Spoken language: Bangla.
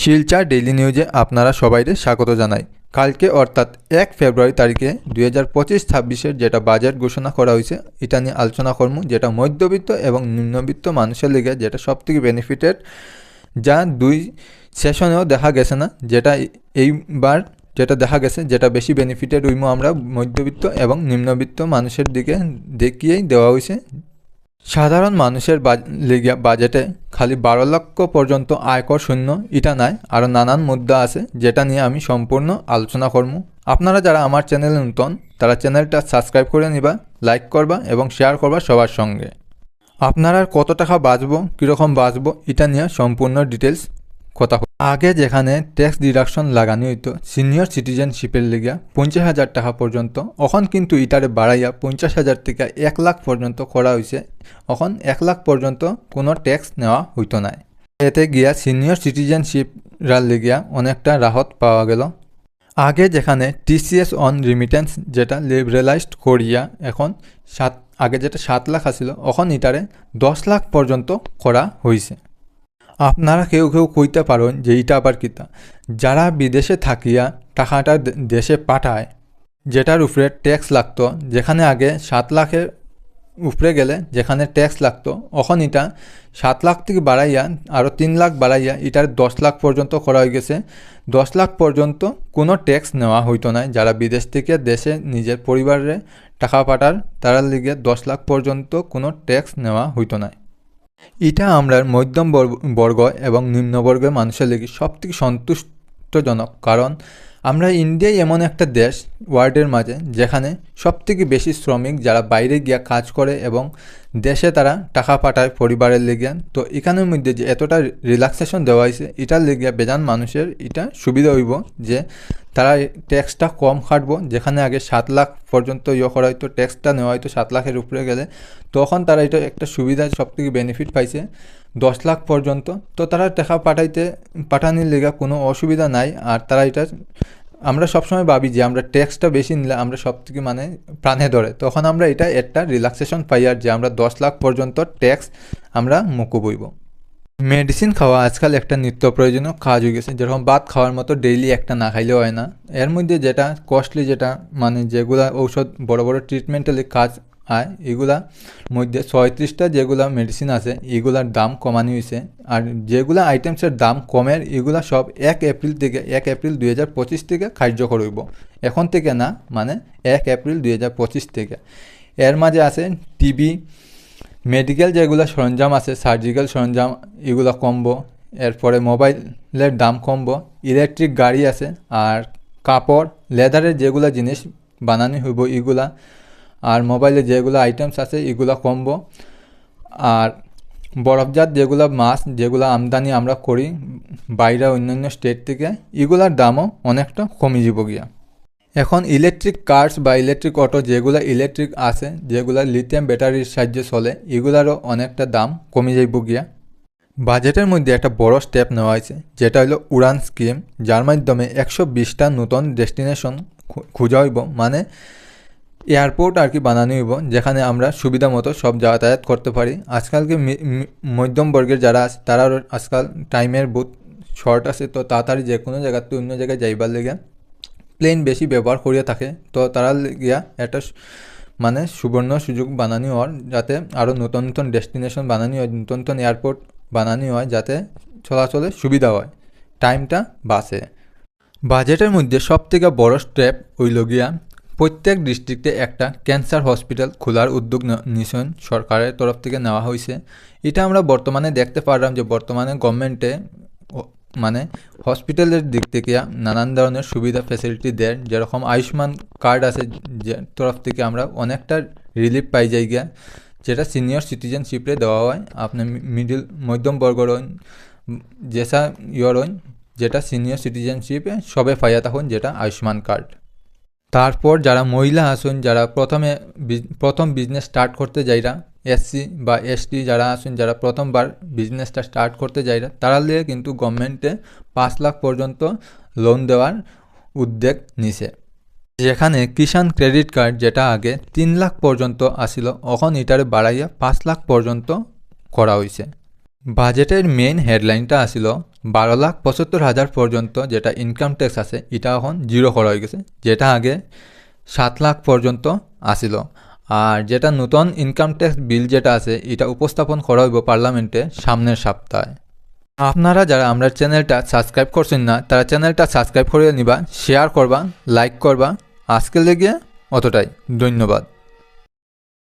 শিলচর ডেইলি নিউজে আপনারা সবাইকে স্বাগত জানাই। কালকে অর্থাৎ এক ফেব্রুয়ারি তারিখে দুই হাজার পঁচিশ ছাব্বিশের যেটা বাজেট ঘোষণা করা হয়েছে, এটা নিয়ে আলোচনা করব, যেটা মধ্যবিত্ত এবং নিম্নবিত্ত মানুষের লিগে যেটা সবথেকে বেনিফিটেড যা দুই সেশনেও দেখা গেছে না, যেটা এইবার যেটা দেখা গেছে, যেটা বেশি বেনিফিটেড উইমো আমরা মধ্যবিত্ত এবং নিম্নবিত্ত মানুষের দিকে দেখিয়েই দেওয়া হয়েছে সাধারণ মানুষের বাজেটে খালি বারো লক্ষ পর্যন্ত আয়কর শূন্য এটা নাই আরও নানান মুদ্রা আছে যেটা নিয়ে আমি সম্পূর্ণ আলোচনা করব আপনারা যারা আমার চ্যানেলে নতুন, তারা চ্যানেলটা সাবস্ক্রাইব করে নিবা, লাইক করবা এবং শেয়ার করবা সবার সঙ্গে আপনারা কত টাকা বাঁচবো, কীরকম বাঁচবো এটা নিয়ে সম্পূর্ণ ডিটেলস কথা। আগে যেখানে ট্যাক্স ডিডাকশন লাগানো হইতো সিনিয়র সিটিজেনশিপের লিগা পঞ্চাশ হাজার টাকা পর্যন্ত, এখন কিন্তু ইটারে বাড়াইয়া পঞ্চাশ হাজার থেকে এক লাখ পর্যন্ত করা হয়েছে এখন এক লাখ পর্যন্ত কোনো ট্যাক্স নেওয়া হইতো না এতে গিয়া সিনিয়র সিটিজেনশিপরার লিগিয়া অনেকটা রাহত পাওয়া গেল। আগে যেখানে টিসিএস অন রিমিটেন্স যেটা লিবারেলাইজড করিয়া এখন সাত, আগে যেটা সাত লাখ আসিল এখন ইটারে দশ লাখ পর্যন্ত করা হয়েছে আপনারা কেউ কেউ কইতে পারেন যে ইটা আবার কিতা যারা বিদেশে থাকিয়া টাকাটা দেশে পাঠায়, যেটার উপরে ট্যাক্স লাগতো, যেখানে আগে সাত লাখের উপরে গেলে যেখানে ট্যাক্স লাগতো এখন এটা সাত লাখ থেকে বাড়াইয়া আরও তিন লাখ বাড়াইয়া এটার দশ লাখ পর্যন্ত করা হয়ে গেছে। দশ লাখ পর্যন্ত কোনো ট্যাক্স নেওয়া হইতো না যারা বিদেশ থেকে দেশে নিজের পরিবারে টাকা পাঠার তারার লিগে দশ লাখ পর্যন্ত কোনো ট্যাক্স নেওয়া হইতো না এটা আমরা মধ্যম বর্গ- এবং নিম্নবর্গের মানুষের লেগে সবথেকে সন্তুষ্টজনক। কারণ আমরা ইন্ডিয়াই এমন একটা দেশ ওয়ার্ল্ডের মাঝে, যেখানে সবথেকে বেশি শ্রমিক যারা বাইরে গিয়া কাজ করে এবং দেশে তারা টাকা পাঠায় পরিবারের লেগে, তো এখানের মধ্যে যে এতটা রিল্যাক্সেশন দেওয়া হয়েছে, এটার লেগে বেজান মানুষের এটা সুবিধা হইব যে তারা ট্যাক্সটা কম খাটবো, যেখানে আগে সাত লাখ পর্যন্ত ইয়ে করা হয়তো ট্যাক্সটা নেওয়া হয়তো সাত লাখের উপরে গেলে, তখন তারা এটা একটা সুবিধা সবথেকে বেনিফিট পাইছে। দশ লাখ পর্যন্ত, তো তারা টাকা পাঠাইতে, পাঠানির লেগে কোনো অসুবিধা নাই, আর তারা এটা আমরা সবসময় ভাবি যে আমরা ট্যাক্সটা বেশি নিলে আমরা সব থেকে মানে প্রাণে ধরে। তখন আমরা এটা একটা রিল্যাক্সেশন পাই আর যে আমরা দশ লাখ পর্যন্ত ট্যাক্স আমরা মুকুব হইব মেডিসিন খাওয়া আজকাল একটা নিত্য প্রয়োজনীয় কাজ হয়ে গেছে। যেরকম ভাত খাওয়ার মতো ডেইলি একটা না খাইলেও হয় না। এর মধ্যে যেটা কস্টলি যেটা মানে যেগুলা ঔষধ বড় বড় ট্রিটমেন্টালি কাজ হয় এগুলা মধ্যে ছয়ত্রিশটা যেগুলা মেডিসিন আছে এগুলার দাম কমানো হয়েছে আর যেগুলা আইটেমসের দাম কমের এগুলা সব এক এপ্রিল থেকে, এক এপ্রিল দুই হাজার পঁচিশ থেকে কার্যকর হইব। এখন থেকে না মানে এক এপ্রিল দুই হাজার পঁচিশ থেকে। এর মাঝে আছে টিবি মেডিকেল যেগুলো সরঞ্জাম আছে সার্জিক্যাল সরঞ্জাম এগুলো কমবো। এরপরে মোবাইলের দাম কমবো। ইলেকট্রিক গাড়ি আছে, আর কাপড় লেদারের যেগুলো জিনিস বানানো হইব এগুলা আর মোবাইলে যেগুলো আইটেমস আছে, এগুলো কমবো। আর বরফজাত যেগুলো মাছ যেগুলো আমদানি আমরা করি বাইরে অন্যান্য স্টেট থেকে, এগুলার দামও অনেকটা কমে যাব গিয়া। এখন ইলেকট্রিক কার্স বা ইলেকট্রিক অটো যেগুলো ইলেকট্রিক আছে, যেগুলো লিথিয়াম ব্যাটারির সাহায্যে চলে, এগুলারও অনেকটা দাম কমে যাইব গিয়া। বাজেটের মধ্যে একটা বড় স্টেপ নেওয়া হয়েছে, যেটা হলো উড়ান স্কিম যার মাধ্যমে একশো বিশটা নতুন ডেস্টিনেশন খোঁজা হইব। মানে এয়ারপোর্ট আর কি বানানো হইব, যেখানে আমরা সুবিধা মতো সব যাতায়াত করতে পারি। আজকালকে মধ্যম বর্গের যারা আছে, তারা আজকাল টাইমের বহুত শর্ট আছে, তো তাড়াতাড়ি যে কোনো জায়গার জায়গাতে অন্য জায়গায় যাইবার লেগে প্লেন বেশি ব্যবহার করিয়া থাকে। তো তারা গিয়া একটা মানে সুবর্ণ সুযোগ বানানি হওয়ার, যাতে আরও নতুন নতুন ডেস্টিনেশন বানানি হয়, নতুন নতুন এয়ারপোর্ট বানানি হয়, যাতে চলাচলে সুবিধা হয়। টাইমটা বাসে বাজেটের মধ্যে সবথেকে বড় স্টেপ হইল গিয়া প্রত্যেক ডিস্ট্রিক্টে একটা ক্যান্সার হসপিটাল খোলার উদ্যোগ ন- নিছেন সরকারের তরফ থেকে নেওয়া হয়েছে। এটা আমরা বর্তমানে দেখতে পারলাম যে বর্তমানে গভর্নমেন্টে মানে হসপিটালের দিক থেকে নানান ধরনের সুবিধা ফ্যাসিলিটি দেয়। যেরকম আয়ুষ্মান কার্ড আছে, যে, তরফ থেকে আমরা অনেকটা রিলিফ পাই যাই গিয়া। যেটা সিনিয়র সিটিজেনশিপে দেওয়া হয়। আপনি মিডিল মধ্যম বর্গর যেসা, ইয়র যেটা সিনিয়র সিটিজেনশিপে সবে পাইয়া থাকুন যেটা আয়ুষ্মান কার্ড। তারপর যারা মহিলা আসুন, যারা প্রথমে প্রথম বিজনেস স্টার্ট করতে যাইরা এসসি বা এসটি যারা আসুন, যারা প্রথমবার বিজনেসটা স্টার্ট করতে যাইরা তারা লিয়ে কিন্তু গভর্নমেন্টে পাঁচ লাখ পর্যন্ত লোন দেওয়ার উদ্যোগ নিছে। যেখানে কিষাণ ক্রেডিট কার্ড যেটা আগে তিন লাখ পর্যন্ত আসিল, এখন এটারে বাড়াইয়া পাঁচ লাখ পর্যন্ত করা হয়েছে বাজেটের মেইন হেডলাইনটা আসিল বারো লাখ পঁচাত্তর হাজার পর্যন্ত যেটা ইনকাম ট্যাক্স আছে, এটা এখন জিরো করা হয়ে গেছে, যেটা আগে সাত লাখ পর্যন্ত আসিল আর যেটা নতুন ইনকাম ট্যাক্স বিল যেটা আছে, এটা উপস্থাপন করা হইব পার্লামেন্টে সামনের সপ্তাহে। আপনারা যারা আমরা চ্যানেলটা সাবস্ক্রাইব করছেন না, তারা চ্যানেলটা সাবস্ক্রাইব করে নিবা শেয়ার করবা লাইক করবা। আজকে লেগে অতটাই। ধন্যবাদ।